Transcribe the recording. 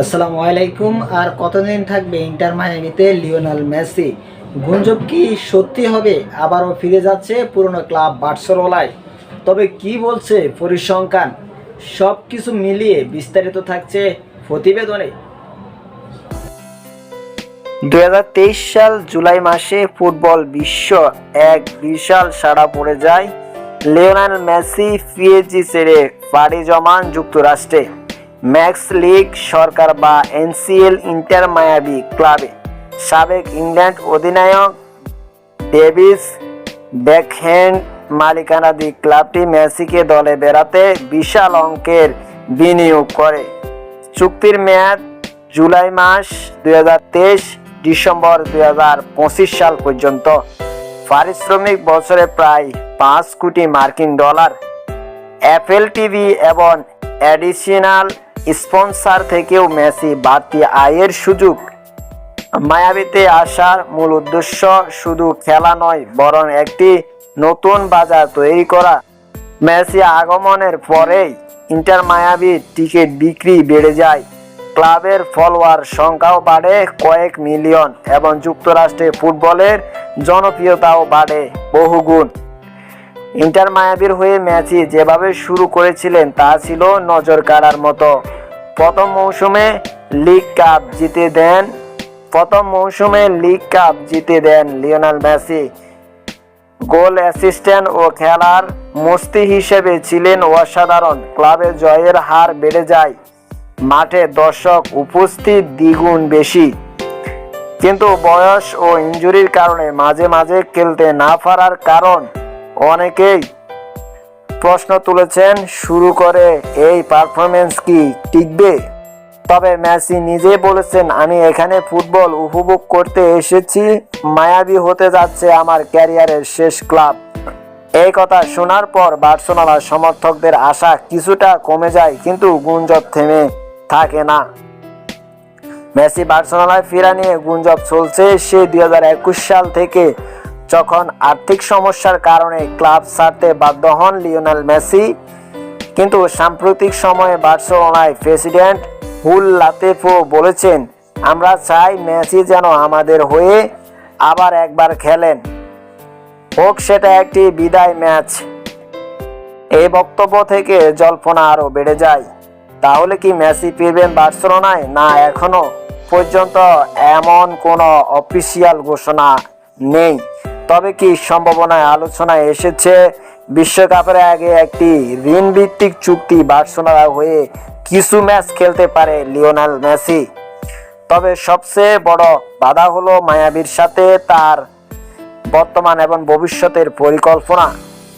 আসসালামু আলাইকুম, আর কতদিন থাকবে ইন্টার মায়ামিতে লিওনাল মেসি? গুঞ্জব কি সত্যি হবে? আবারও ফিরে যাচ্ছে পুরনো ক্লাব বার্সেলোনায়। তবে কি বলছে পরিসংখ্যান? সব কিছু মিলিয়ে বিস্তারিত থাকছে প্রতিবেদনে। দু হাজার তেইশ সাল জুলাই মাসে ফুটবল বিশ্ব এক বিশাল সাড়া পড়ে যায় লিওনাল মেসি পিএজি ছেড়ে পাড়ি জমান যুক্তরাষ্ট্রে। ম্যাক্স লিগ সরকার বা এনসিএল ইন্টার মায়াবি ক্লাবে সাবেক ইংল্যান্ড অধিনায়ক ডেভিস ব্যাকহ্যান্ড মালিকানাধি ক্লাবটি মেসিকে দলে বেড়াতে বিশাল অঙ্কের বিনিয়োগ করে। চুক্তির মেয়াদ জুলাই মাস দু হাজার তেইশ ডিসেম্বর দু হাজার পঁচিশ সাল পর্যন্ত। পারিশ্রমিক বছরে প্রায় পাঁচ কোটি মার্কিন ডলার। অ্যাপেল টিভি এবং অ্যাডিশনাল স্পন্সর থেকেও মেসি বাড়তি আয়ের সুযোগ। মায়াবিতে আসার মূল উদ্দেশ্য শুধু খেলা নয়, বরং একটি নতুন বাজার তৈরি করা। মেসি আগমনের পরেই ইন্টার মায়াবির টিকিট বিক্রি বেড়ে যায়। ক্লাবের ফলোয়ার সংখ্যাও বাড়ে কয়েক মিলিয়ন এবং যুক্তরাষ্ট্রে ফুটবলের জনপ্রিয়তাও বাড়ে বহুগুণ। ইন্টার মায়াবির হয়ে ম্যাচই যেভাবে শুরু করেছিলেন, তা ছিল নজর কাড়ার মতো। প্রথম মৌসুমে লিগ কাপ জিতে দেন প্রথম মৌসুমে লিগ কাপ জিতে দেন লিওনাল মেসি। গোল অ্যাসিস্ট্যান্ট ও খেলার মস্তি হিসেবে ছিলেন অসাধারণ। ক্লাবে জয়ের হার বেড়ে যায়। মাঠে দর্শক উপস্থিত দ্বিগুণ বেশি। কিন্তু বয়স ও ইনজুরির কারণে মাঝে মাঝে খেলতে না পারার কারণ অনেকেই প্রশ্ন তুলেছেন, শুরু করে এই পারফরমেন্স কি টিকবে? তবে মেসি নিজে বলেছেন, আমি এখানে ফুটবল উপভোগ করতে এসেছি, মায়াবী হতে যাচ্ছে আমার ক্যারিয়ারের শেষ ক্লাব। এই কথা শোনার পর বার্সেলোনার সমর্থকদের আশা কিছুটা কমে যায়, কিন্তু গুঞ্জব থেমে থাকে না। মেসি বার্সেলোনায় ফেরা নিয়ে গুঞ্জব চলছে। সে দু হাজার একুশ সাল থেকে যখন আর্থিক সমস্যার কারণে ক্লাব ছাড়তে বাধ্য হন লিওনেল মেসি, কিন্তু সাম্প্রতিক সময়ে বার্সেলোনায় প্রেসিডেন্ট হুল লাতেফো বলেছেন, আমরা চাই মেসি যেন আমাদের হয়ে আবার একবার খেলেন। হোক, সেটা একটি বিদায় ম্যাচ। এই বক্তব্য থেকে জল্পনা আরও বেড়ে যায়। তাহলে কি মেসি ফিরবেন বার্সেলোনায়? না, এখনও পর্যন্ত এমন কোনো অফিসিয়াল ঘোষণা নেই। তবে কি সম্ভাবনায় আলোচনায় এসেছে, বিশ্বকাপের আগে একটি ঋণ ভিত্তিক চুক্তি বার্সেলোনা হয়ে কিছু ম্যাচ খেলতে পারে লিওনাল মেসি। তবে সবচেয়ে বড় বাধা হলো মায়াবীর সাথে তার বর্তমান এবং ভবিষ্যতের পরিকল্পনা।